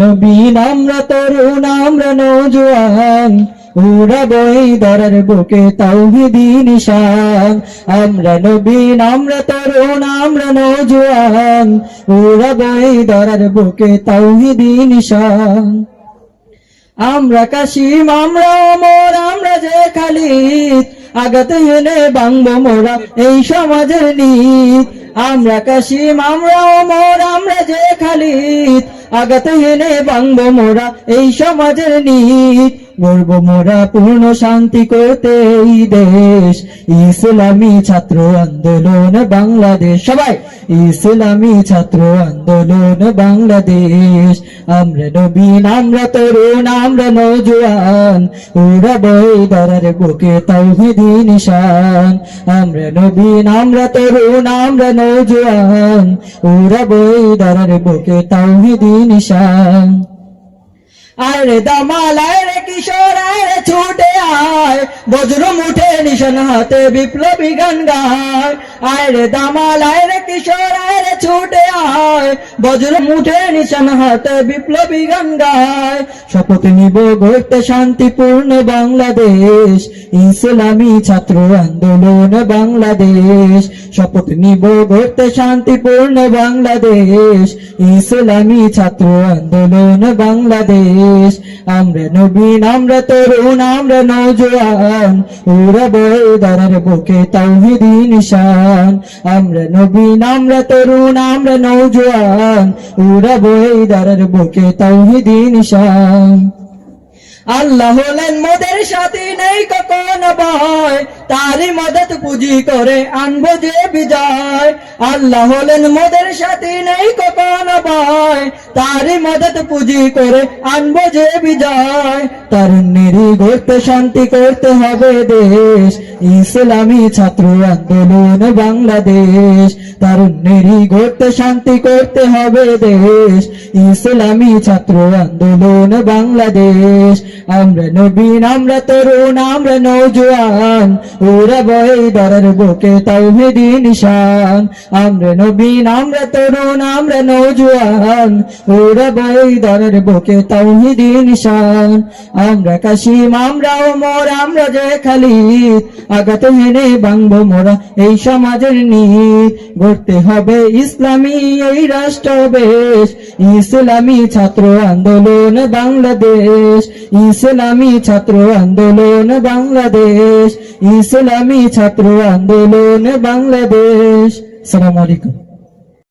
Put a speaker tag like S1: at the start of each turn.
S1: নবীন আমরা তরুণ, আমরা নৌজোয়ান উড়াবই দরার বুকে নিশান। আমরা নবীন আমরা তরুণ, আমরা নৌজোয়ান উড়াবই দরার বুকে নিশান। আমরা কাশিম, আমরা অমর, আমরা যে খালিদ। আগাতে হেনে বাংব মোরা এই সমাজের নীত আমরা কাশিম, আমরা অমর, আমরা যে খালিদ। আগাতে এনে বাংব মোরা এই সমাজের নীত। গর্ব মোরা পূর্ণ শান্তি করতে এই দেশ। ইসলামী ছাত্র আন্দোলন বাংলাদেশ। সবাই, ইসলামী ছাত্র আন্দোলন বাংলাদেশ। আমরা নবীন, আমরা তরুণ, আমরা নৌজোয়ান উড়াবই দরার বুকে তাওহিদি নিশান। আমরা নবীন, আমরা তরুণ, আমরা নৌজোয়ান উড়াবই দরার বুকে তাওহিদি নিশান। আরে দামাল আরে কিশোর আরে ছুটে আয়। বজ্র মুঠে নিশান হাতে বিপ্লবী গান গায়। দামাল কিশোর ছুটে আয়। বজ্র মুঠে নিশান হাতে বিপ্লবী শপথ নিব গড়তে শান্তিপূর্ণ বাংলাদেশ। ইসলামী ছাত্র আন্দোলন বাংলাদেশ। শপথ নিব গড়তে শান্তিপূর্ণ বাংলাদেশ। ইসলামী ছাত্র আন্দোলন বাংলাদেশ। আমরা নবীন, আমরা তরুণ, আমরা নৌজোয়ান উড়াবই দরার বুকে তাওহিদি নিশান। আমরা নবীন আমরা তরুণ, আমরা নৌজোয়ান এই দারার বুকে তৌহিদি নিশান। আল্লাহ হলেন মোদের সাথে নেই কখনো ভয়। তারই মদত পুঁজি করে আনব যে বিজয়। আল্লাহ হলেন মোদের সাথে নেই কখনো ভয়। তারই মদত পুঁজি করে আনব যে বিজয়। তরুণেরই গড়তে শান্তি করতে হবে দেশ। ইসলামী ছাত্র আন্দোলন বাংলাদেশ। তরুণেরই গড়তে শান্তি করতে হবে দেশ। ইসলামী ছাত্র আন্দোলন বাংলাদেশ। আমরা নবীন, আমরা তরুণ, আমরা নৌজোয়ান ওরা বই দরার বুকে তাওহিদি নিশান। আমরা নবীন, আমরা তরুণ, আমরা নৌজোয়ান ওরা বই দরার বুকে তাওহিদি নিশান। আমরা কাশিম, আমরা ওমর, আমরা যে খালি আগাতে হেনে বাংব মোরা এই সমাজের নীত গড়তে হবে ইসলামী এই রাষ্ট্র বেশ ইসলামী ছাত্র আন্দোলন বাংলাদেশ। ইসলামী ছাত্র আন্দোলন বাংলাদেশ ইসলামী ছাত্র আন্দোলন বাংলাদেশ। সালাম আলাইকুম।